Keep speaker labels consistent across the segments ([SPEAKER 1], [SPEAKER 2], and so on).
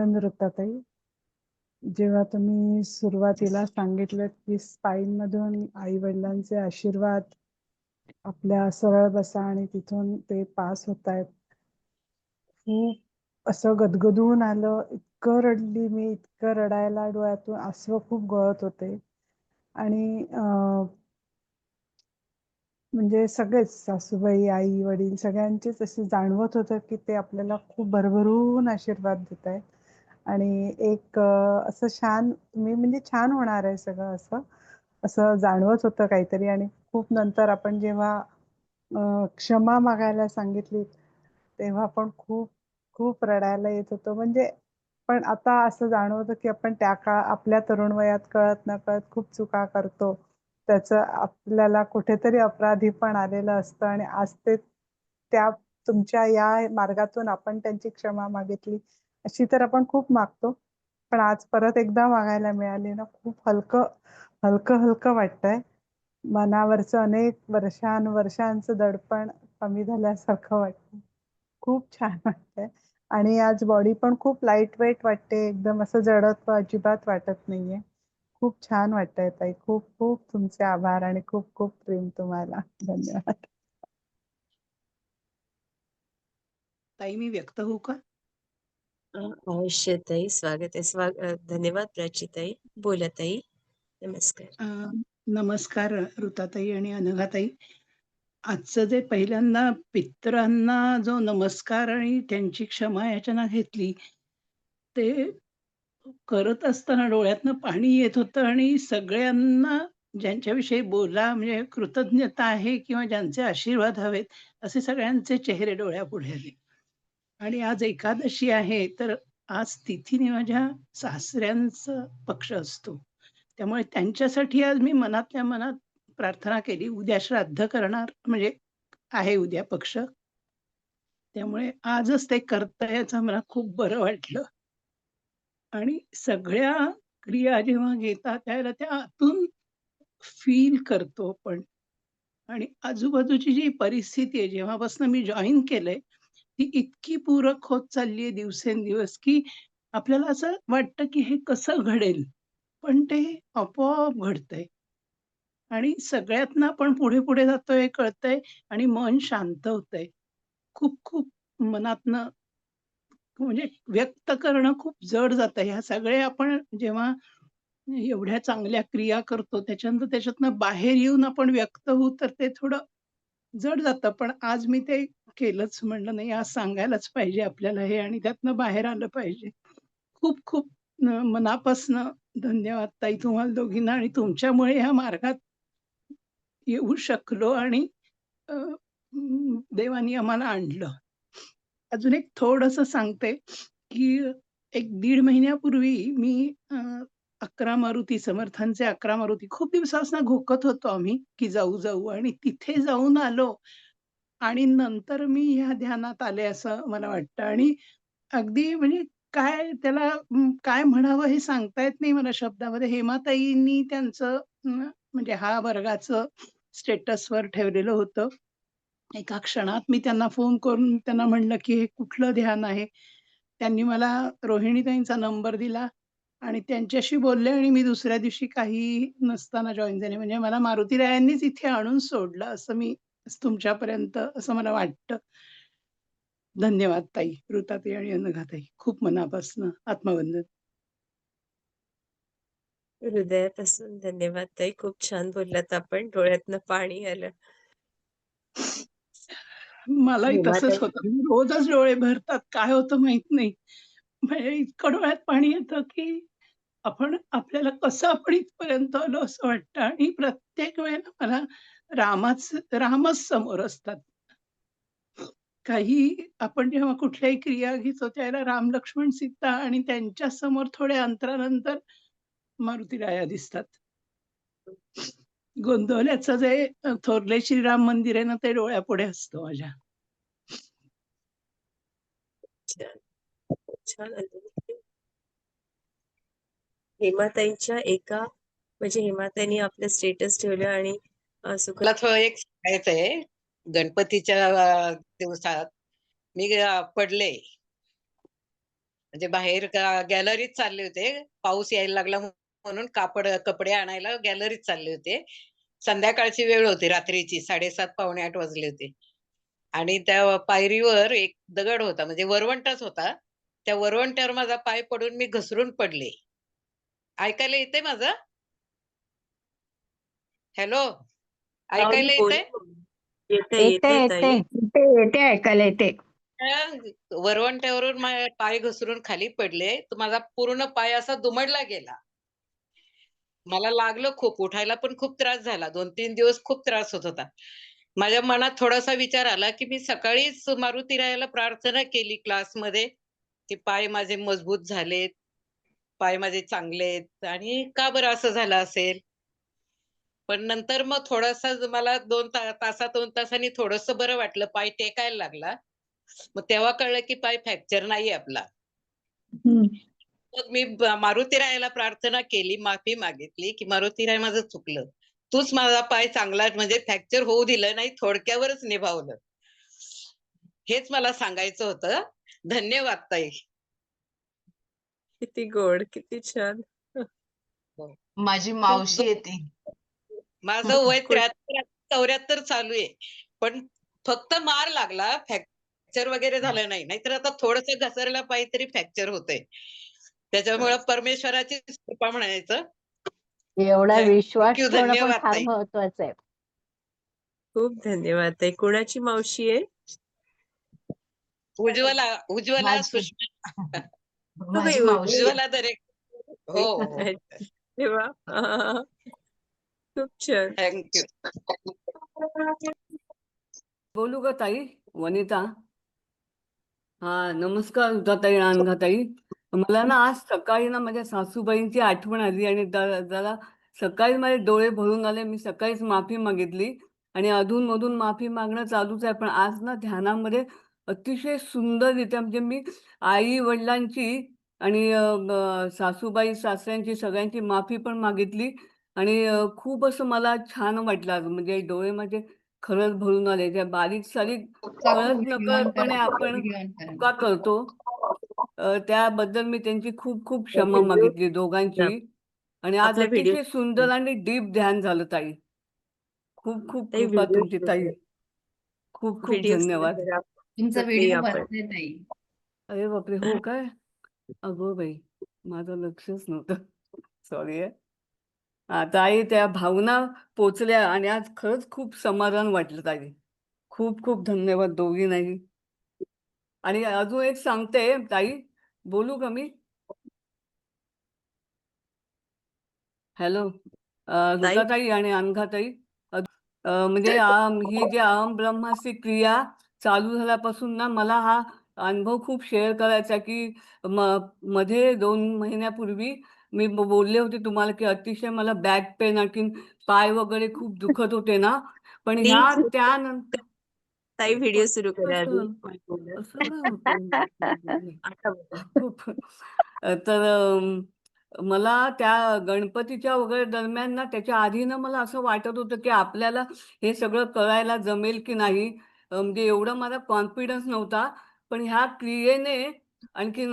[SPEAKER 1] नम्रताताई जेव्हा तुम्ही सुरुवातीला सांगितलं की स्पाईन मधून आई वडिलांचे आशीर्वाद आपल्या सरळ बसा आणि तिथून ते पास होत आहेत खूप असं गदगदून आलं इतकं रडली मी इतकं रडायला डोळ्यातून असं खूप गळत होते. आणि अं, म्हणजे सगळेच सासूबाई आई वडील सगळ्यांचेच असे जाणवत होतं की ते आपल्याला खूप भरभरून आशीर्वाद देत आहेत आणि एक असं छान मी म्हणजे छान होणार आहे सगळं असं. असं जाणवत होतं काहीतरी आणि खूप नंतर आपण जेव्हा क्षमा मागायला सांगितली तेव्हा पण खूप खूप रडायला येत होतं. म्हणजे पण आता असं जाणवतं की आपण त्या काळ आपल्या तरुण वयात कळत नकळत खूप चुका करतो. त्याचं आपल्याला कुठेतरी अपराधी पण आलेलं असतं आणि आज ते त्या तुमच्या या मार्गातून आपण त्यांची क्षमा मागितली. अशी तर आपण खूप मागतो. पण आज परत एकदा मागायला मिळाली ना खूप हलकं हलकं हलकं वाटतंय. मनावरचं अनेक वर्षानुवर्षांचं दडपण कमी झाल्यासारखं वाटतं खूप छान वाटतंय. आणि आज बॉडी पण खूप लाइट वेट वाटते. एकदम असं जडत्व अजिबात वाटत नाहीये. खूप छान वाटतंय ताई. खूप खूप तुमचे आभार आणि खूप खूप प्रेम तुम्हाला. धन्यवाद.
[SPEAKER 2] ताई मी व्यक्त होऊ का?
[SPEAKER 3] अ, अवश्य ताई स्वागत आहे. स्वाग अ, धन्यवाद प्राचीताई. बोला ताई. नमस्कार.
[SPEAKER 2] अ, नमस्कार ऋताताई आणि अनघाताई. आजचं जे पहिल्यांदा पितरांना जो नमस्कार आणि त्यांची क्षमा याचना घेतली ते करत असताना डोळ्यातनं पाणी येत होतं आणि सगळ्यांना ज्यांच्याविषयी बोला म्हणजे कृतज्ञता आहे किंवा ज्यांचे आशीर्वाद हवेत असे सगळ्यांचे चेहरे डोळ्यापुढे आले. आणि आज एकादशी आहे तर आज तिथीने माझ्या सासऱ्यांचा पक्ष असतो. त्यामुळे त्यांच्यासाठी आज मी मनातल्या मनात प्रार्थना केली उद्या श्राद्ध करणार म्हणजे आहे उद्या पक्ष. त्यामुळे आजच ते करता याचं मला खूप बरं वाटलं. आणि सगळ्या क्रिया जेव्हा घेतात त्याला त्या आतून फील करतो आपण. आणि आजूबाजूची जी परिस्थिती आहे जेव्हापासून मी जॉईन केलंय ती इतकी पूरक होत चालली आहे दिवसेंदिवस की आपल्याला असं वाटतं की हे कसं घडेल. पण ते आपोआप घडतंय. आणि सगळ्यातनं आपण पुढे पुढे जातोय कळतंय आणि मन शांत होतंय. खूप खूप मनातनं म्हणजे व्यक्त करणं खूप जड जातं ह्या सगळे आपण जेव्हा एवढ्या चांगल्या क्रिया करतो त्याच्यानंतर त्याच्यातनं बाहेर येऊन आपण व्यक्त होऊ तर ते थोडं जड जातं. पण आज मी ते केलंच म्हणलं नाही आज सांगायलाच पाहिजे आपल्याला हे आणि त्यातनं बाहेर आलं पाहिजे. खूप खूप मनापासनं धन्यवाद ताई तुम्हाला दोघींना आणि तुमच्यामुळे ह्या मार्गात येऊ शकलो आणि देवानी आम्हाला आणलं. अजून एक थोडस सांगते की एक दीड महिन्यापूर्वी मी अ, अकरा मारुती समर्थांचे अकरा मारुती. खूप दिवसापासून घोकत होतो आम्ही की जाऊ जाऊ आणि तिथे जाऊन आलो. आणि नंतर मी ह्या ध्यानात आले असं मला वाटतं. आणि अगदी म्हणजे काय त्याला काय म्हणावं हे सांगता येत नाही मला शब्दामध्ये. हेमाताईंनी त्यांचं म्हणजे हा वर्गाचं स्टेटसवर ठेवलेलं होतं. एका क्षणात मी त्यांना फोन करून त्यांना म्हणलं की हे कुठलं ध्यान आहे? त्यांनी मला रोहिणीताईंचा नंबर दिला. आणि त्यांच्याशी बोलले आणि मी दुसऱ्या दिवशी काही नसताना जॉईन झाले. म्हणजे मला मारुतीरायांनीच इथे आणून सोडलं असं मी तुमच्यापर्यंत असं मला वाटतं. धन्यवाद ताई ऋताताई आणि अनघाताई खूप मनापासनं आत्मवंदन.
[SPEAKER 3] हृदयापासून धन्यवाद ताई. खूप छान बोललात आपण. डोळ्यातनं पाणी आलं.
[SPEAKER 2] मलाही तसंच होतं. रोजच डोळे भरतात. काय होतं माहीत नाही. म्हणजे इतकं डोळ्यात पाणी येतं की आपण आपल्याला कसं आपण इथपर्यंत आलो असं वाटतं? आणि प्रत्येक वेळेला मला रामाच रामच समोर असतात. काही आपण जेव्हा कुठल्याही क्रिया घेतो त्याला राम लक्ष्मण सीता आणि त्यांच्यासमोर थोड्या अंतरानंतर मारुतीराया दिसतात. गोंदवल्याचं जे थोरले श्रीराम मंदिर आहे ना ते डोळ्यापुढे असतं माझ्या.
[SPEAKER 3] छान. हेमाताईंच्या एका म्हणजे हेमाताईंनी आपलं स्टेटस ठेवलं आणि अ, सुख
[SPEAKER 4] मला थोडं एक सांगायचंय. गणपतीच्या अ, दिवसात मी अ, पडले. म्हणजे बाहेर गा- गॅलरीत चालले होते. पाऊस यायला लागला म्हणून कापड कपडे आणायला गॅलरीत चालले होते. संध्याकाळची वेळ होती रात्रीची साडेसात पावणे आठ वाजले होते. आणि त्या पायरीवर एक दगड होता. म्हणजे वरवंटच होता. त्या वरवंट्यावर माझा पाय पडून मी घसरून पडले. ऐकायला येते माझं? हॅलो ऐकायला येते
[SPEAKER 3] येते
[SPEAKER 5] ऐकायला येते
[SPEAKER 4] वरवंट्यावरून पाय घसरून खाली पडले. तर माझा पूर्ण पाय असा दुमडला गेला. मला लागलं खूप. उठायला पण खूप त्रास झाला. दोन तीन दिवस खूप त्रास होत होता. माझ्या मनात थोडासा विचार आला की मी सकाळीच मारुती रायाला प्रार्थना केली क्लासमध्ये की पाय माझे मजबूत झालेत. पाय माझे चांगलेत आणि का बरं असं झालं असेल? पण नंतर मग थोडासा मला दोन ता तासा दोन तासांनी थोडस बरं वाटलं. पाय टेकायला लागला. मग तेव्हा कळलं की पाय फ्रॅक्चर नाही आपला. मग मी ब- मारुतीरायाला प्रार्थना केली माफी मागितली की मारुतीराय माझं चुकलं. तूच माझा पाय चांगला म्हणजे फ्रॅक्चर होऊ दिलं नाही थोडक्यावरच निभावलं. हेच मला सांगायचं होतं. धन्यवाद ताई.
[SPEAKER 3] किती गोड किती छान.
[SPEAKER 6] माझी मावशी येते.
[SPEAKER 4] माझं वय त्र्याहत्तर चौऱ्याहत्तर चालू आहे. पण फक्त मार लागला फ्रॅक्चर वगैरे झालं नाही. नाहीतर आता थोडस घसरला पाहिजे तरी फ्रॅक्चर होतंय. त्याच्यामुळे परमेश्वराची कृपा म्हणायचं.
[SPEAKER 5] एवढा विश्वास
[SPEAKER 4] धन्यवाद.
[SPEAKER 5] महत्वाचं आहे.
[SPEAKER 3] खूप धन्यवाद ताई. कोणाची मावशी आहे?
[SPEAKER 4] उज्ज्वला उज्ज्वला. सुषमा.
[SPEAKER 6] माझी मावशी
[SPEAKER 4] हो हो.
[SPEAKER 3] तेव्हा हा. खूप छान.
[SPEAKER 4] थँक्यू
[SPEAKER 7] बोलू का ताई? वनिता? हा नमस्कार ताई ताई. मला ना आज सकाळी ना माझ्या सासूबाईंची आठवण आली आणि जरा सकाळी माझे डोळे भरून आले. मी सकाळीच माफी मागितली आणि अधून मधून माफी मागणं चालूच आहे. पण आज ना ध्यानामध्ये अतिशय सुंदररित्या म्हणजे मी आई वडिलांची आणि सासूबाई सासऱ्यांची सगळ्यांची माफी पण मागितली आणि खूप असं मला छान वाटलं आज. म्हणजे डोळे माझे खरंच भरून आले. त्या बारीक सारीक कळत नकळतपणे आपण चुका करतो. त्याबद्दल मी त्यांची खूप खूप क्षमा मागितली दोघांची आणि आज अतिशय सुंदर आणि डीप ध्यान झालं ताई. खूप खूप
[SPEAKER 3] ताई.
[SPEAKER 7] खूप खूप धन्यवाद.
[SPEAKER 6] तुमचा
[SPEAKER 3] तर ते
[SPEAKER 6] व्हिडिओ
[SPEAKER 3] आपण-
[SPEAKER 6] बनतोय ताई.
[SPEAKER 7] अरे बापरे हो काय? अगो बाई माझं लक्षच नव्हतं. सॉरी आहे हा, ताई त्या भावना पोचल्या आणि आज खरंच खूप समाधान वाटलं ताई. खूप खूप धन्यवाद दोघी नाही आणि अजून एक सांगते ताई बोलू का मी? हॅलो
[SPEAKER 3] ताई?
[SPEAKER 7] रुताताई आणि अनघाताई. अ- अ, म्हणजे ही जी अहम ब्रह्माची क्रिया चालू झाल्यापासून ना मला हा अनुभव खूप शेअर करायचा की म मध्ये दोन महिन्यापूर्वी मी बोलले होते तुम्हाला की अतिशय मला बॅक पेन आणखीन पाय वगैरे खूप दुखत होते ना. पण ह्या. त्यानंतर
[SPEAKER 3] ताई व्हिडिओ सुरू करा
[SPEAKER 7] तर मला त्या गणपतीच्या वगैरे दरम्यान ना त्याच्या आधी ना मला असं वाटत होतं की आपल्याला हे सगळं करायला जमेल की नाही. म्हणजे एवढं मला कॉन्फिडन्स नव्हता. पण ह्या क्रियेने आणखीन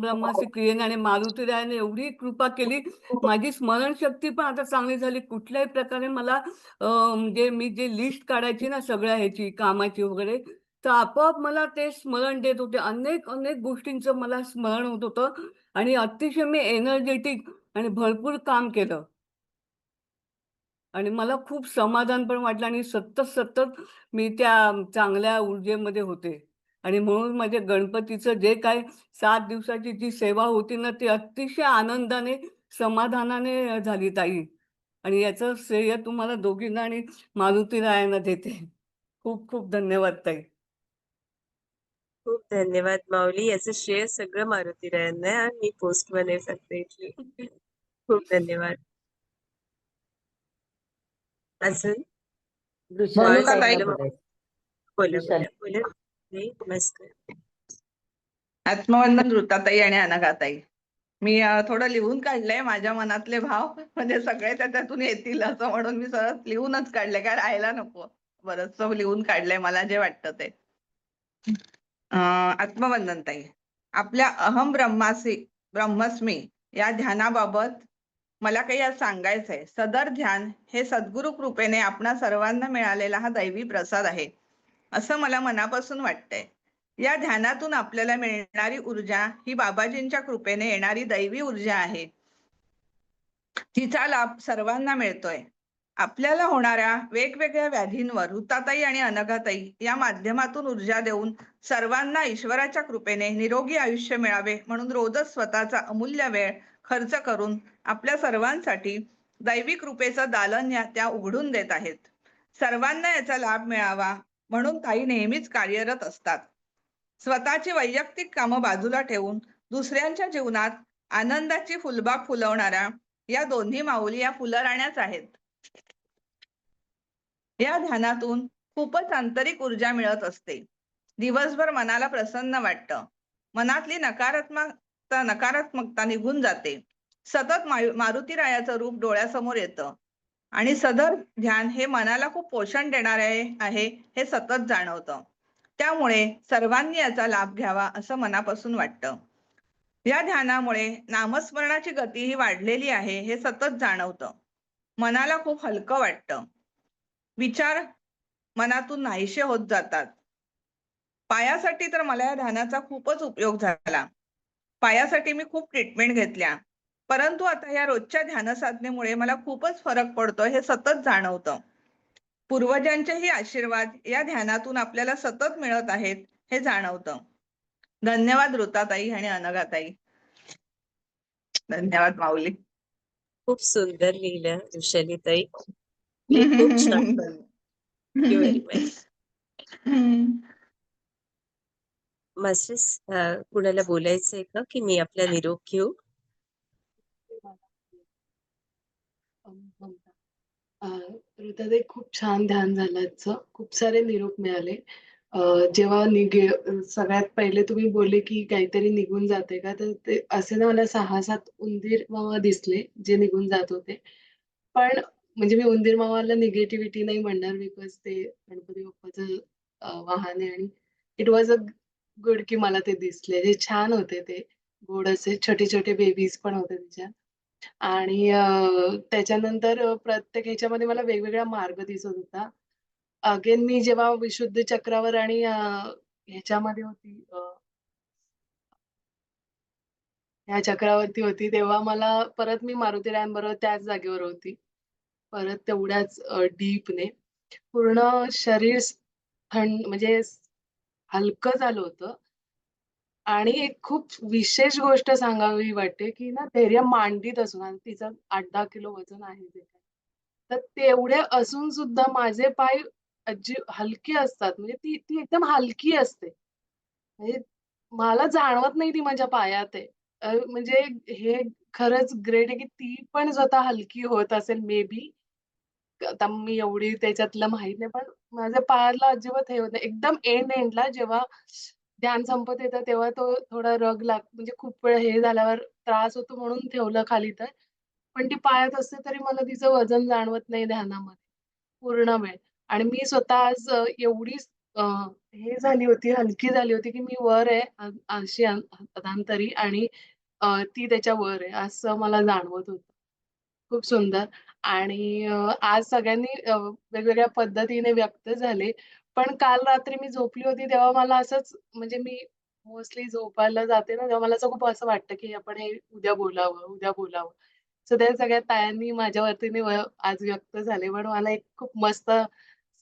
[SPEAKER 7] ब्रह्माची क्रियेने आणि मारुतीरायाने एवढी कृपा केली. माझी स्मरणशक्ती पण आता चांगली झाली. कुठल्याही प्रकारे मला म्हणजे मी जे लिस्ट काढायची ना सगळ्या ह्याची कामाची वगैरे तर आपोआप मला ते स्मरण देत होते. अनेक अनेक गोष्टींचं मला स्मरण होत होतं. आणि अतिशय मी एनर्जेटिक आणि भरपूर काम केलं. आणि मला खूप समाधान पण वाटलं आणि सतत सतत मी त्या चांगल्या ऊर्जेमध्ये होते. आणि म्हणून माझ्या गणपतीचं जे काय सात दिवसाची जी सेवा होती ना ती अतिशय आनंदाने समाधानाने झाली ताई. आणि याचं श्रेय तुम्हाला दोघींना आणि मारुती रायांना देते. खूप खूप धन्यवाद ताई.
[SPEAKER 3] खूप धन्यवाद माऊली. याचं श्रेय सगळं मारुती रायांना आणि मी पोस्टमन आहे खूप धन्यवाद. अजून
[SPEAKER 5] बोलू का
[SPEAKER 3] Voice
[SPEAKER 5] ताई?
[SPEAKER 3] एकदम- बोला
[SPEAKER 5] विशाल.
[SPEAKER 3] बोला बोला. नाही, नमस्कार.
[SPEAKER 8] आत्मवंदन ऋताताई आणि अनघाताई मी अ, थोडं लिहून काढलंय माझ्या मनातले भाव. म्हणजे सगळे त्या त्यातून येतील असं म्हणून मी सरळ लिहूनच काढले काय राहायला नको. बरंचसं लिहून काढलंय. मला जे वाटतं ते. अ, आत्मवंदन ताई. आपल्या अहम ब्रह्मासी ब्रह्मस्मी या ध्यानाबाबत मला काही आज सांगायचं आहे सदर ध्यान हे सद्गुरु कृपेने आपणा सर्वांना मिळालेला हा दैवी प्रसाद आहे. असं मला मनापासून वाटतंय. या ध्यानातून आपल्याला मिळणारी ऊर्जा ही बाबाजींच्या कृपेने येणारी दैवी ऊर्जा आहे. तिचा लाभ सर्वांना मिळतोय. आपल्याला होणाऱ्या वेगवेगळ्या व्याधींवर हुताताई आणि अनघाताई या माध्यमातून ऊर्जा देऊन सर्वांना ईश्वराच्या कृपेने निरोगी आयुष्य मिळावे म्हणून रोजच स्वतःचा अमूल्य वेळ खर्च करून आपल्या सर्वांसाठी दैविक रूपेचं दालन या त्या उघडून देत आहेत. सर्वांना याचा लाभ मिळावा म्हणून काही नेहमीच कार्यरत असतात. स्वतःची वैयक्तिक कामं बाजूला ठेवून दुसऱ्यांच्या जीवनात आनंदाची फुलबाग फुलवणाऱ्या या दोन्ही माऊली या फुलराण्याच आहेत. या ध्यानातून खूपच आंतरिक ऊर्जा मिळत असते. दिवसभर मनाला प्रसन्न वाटतं. मनातली नकारात्मकता नकारात्मकता निघून जाते. सतत मारुती रायाचं रूप डोळ्यासमोर येतं. आणि सदर ध्यान हे मनाला खूप पोषण देणारे आहे हे सतत जाणवतं. त्यामुळे सर्वांनी याचा लाभ घ्यावा असं मनापासून वाटतं. या ध्यानामुळे नामस्मरणाची गती ही वाढलेली आहे हे सतत जाणवतं. मनाला खूप हलकं वाटतं. विचार मनातून नाहीशे होत जातात. पायासाठी तर मला या ध्यानाचा खूपच उपयोग झाला. पायासाठी मी खूप ट्रीटमेंट घेतल्या. परंतु आता या रोजच्या ध्यान साधनेमुळे मला खूपच फरक पडतोय हे सतत जाणवतं. पूर्वजांचेही आशीर्वाद या ध्यानातून आपल्याला सतत मिळत आहेत हे जाणवतं. धन्यवाद ऋताताई आणि अनघाताई धन्यवाद माऊली.
[SPEAKER 3] खूप सुंदर लिहिलं वृषालीताई खूप छान. कुणाला बोलायचंय का? की मी आपला निरोप घेऊ?
[SPEAKER 6] हृदय खूप छान ध्यान झालं खूप सारे निरोप मिळाले. जेव्हा निघे सगळ्यात पहिले तुम्ही बोलले की काहीतरी निघून जाते का तर ते असे ना मला सहा सात उंदीर मामा दिसले जे निघून जात होते. पण म्हणजे मी उंदीर मामाला निगेटिव्हिटी नाही म्हणणार बिकॉज ते गणपती बाप्पाचं वाहन आहे आणि इट वॉज अ गुड की मला ते दिसले. जे छान होते ते. गोड असे छोटे छोटे बेबीज पण होते त्याच्यात आणि अ, त्याच्यानंतर अ, प्रत्येक ह्याच्यामध्ये मला वेगवेगळा मार्ग दिसत होता. अगेन मी जेव्हा विशुद्ध चक्रावर आणि अ, ह्याच्यामध्ये होती अ ह्या चक्रावरती होती, तेव्हा मला परत मी मारुती रॅन बरोबर त्याच जागेवर होती. परत तेवढ्याच अ, डीपने पूर्ण शरीर स थंड म्हणजे हलकं झालं होतं. आणि एक खूप विशेष गोष्ट सांगावी वाटते, की ना धैर्य मांडीत असून आणि तिचं आठ दहा किलो वजन आहे ते. तर तेवढे असून सुद्धा माझे पाय अजी हलके असतात. म्हणजे ती ती एकदम हलकी असते. म्हणजे मला जाणवत नाही ती माझ्या पायात आहे. म्हणजे हे खरंच ग्रेट आहे, की ती पण स्वतः हलकी होत असेल मे बी. आता मी एवढी त्याच्यातलं माहीत नाही, पण माझ्या पायाला अजिबात हे होत नाही. एकदम एंड एंडला जेव्हा ध्यान संपत येतं, तेव्हा तो थोडा रग लाग म्हणजे खूप वेळ हे झाल्यावर त्रास होतो म्हणून ठेवलं खाली तर. पण ती पायात असते तरी मला तिचं वजन जाणवत नाही ध्यानामध्ये, पूर्ण वेळ. आणि मी स्वतः आज एवढी हे झाली होती, हलकी झाली होती, की मी वर आहे अशी अ, अधांतरी आणि ती त्याच्या वर आहे, असं मला जाणवत होतं. खूप सुंदर आणि आज सगळ्यांनी वेगवेगळ्या पद्धतीने व्यक्त झाले. पण काल रात्री मी झोपली होती तेव्हा मला असंच म्हणजे मी मोस्टली झोपायला जाते ना, तेव्हा मला असं खूप असं वाटतं, की आपण हे उद्या बोलावं, उद्या बोलावं. सो त्या सगळ्या तायांनी माझ्या वतीने आज व्यक्त झाले. पण मला एक खूप मस्त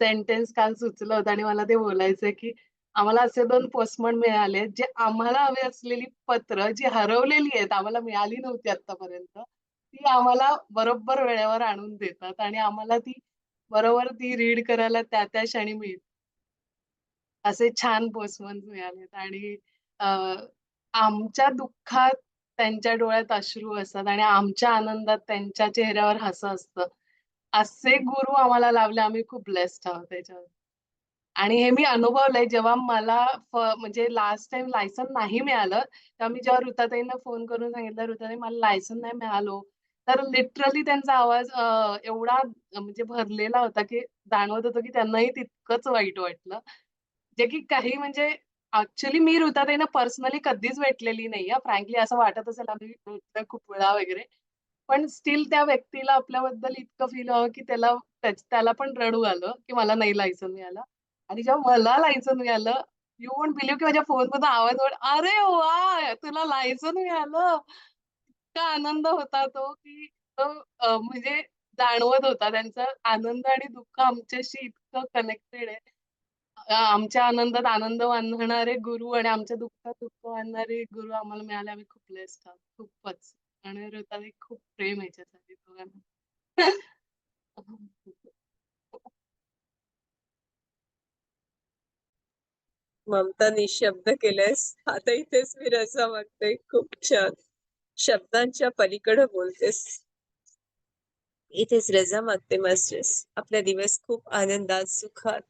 [SPEAKER 6] सेंटेन्स काल सुचलं होतं आणि मला ते बोलायचंय, की आम्हाला असे दोन पोस्टमन मिळाले, जे आम्हाला हवी असलेली पत्र जी हरवलेली आहेत, आम्हाला मिळाली नव्हती आतापर्यंत ती आम्हाला बरोबर वेळेवर आणून देतात आणि आम्हाला ती बरोबर ती रीड करायला त्या-त्या क्षणी मिळते. असे छान पोस्टमन मिळालेत आणि आमच्या दुःखात त्यांच्या डोळ्यात अश्रू असतात आणि आमच्या आनंदात त्यांच्या चेहऱ्यावर हसं असतं. असे गुरु आम्हाला लाभले. आम्ही खूप ब्लेस्ड आहोत त्याच्यावर. आणि हे मी अनुभवलंय जेव्हा मला म्हणजे लास्ट टाइम लायसन नाही मिळालं, तेव्हा मी जेव्हा ऋताताईंना फोन करून सांगितलं, "ऋताताई मला लायसन नाही मिळालो तर लिटरली त्यांचा आवाज एवढा म्हणजे भरलेला होता, की जाणवत होतं, की त्यांनाही तितकंच वाईट वाटलं. जे की काही म्हणजे ऍक्च्युली मी ऋताताईंना पर्सनली कधीच भेटलेली नाही फ्रँकली असं वाटत असेल आम्ही भेटलं खूप वेळा वगैरे. पण स्टील त्या व्यक्तीला आपल्याबद्दल इतकं फील व्हावं, की त्याला त्याला पण रडू आलं, की मला नाही लायसन मिळालं. आणि जेव्हा मला लायसन मिळालं, यू वोंट बिलीव्ह की माझ्या फोनमधून आवाज "अरे वा तुला लायसन मिळालं." इतका आनंद होता तो, की तो म्हणजे जाणवत होता त्यांचा आनंद आणि दुःख आमच्याशी इतकं कनेक्टेड आहे. आमच्या आनंदात आनंद मानणारे गुरु आणि आमच्या दुःखात दुःख मानणारे गुरु आम्हाला मिळाले. आम्ही खूप ब्लेस्ड आहोत. खूपच. आणि ऋताताई खूप प्रेम आहे दोघांना.
[SPEAKER 3] ममता निशब्द केलेस आता इथेच मी रजा मागते. खूप छान. शब्दांच्या पलीकडे बोलतेस. इथेच रजा मागते मास्टर्स. आपला दिवस खूप आनंदात, सुखात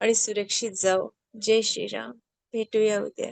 [SPEAKER 3] आणि सुरक्षित जाऊ जय श्रीराम. भेटूया उद्या.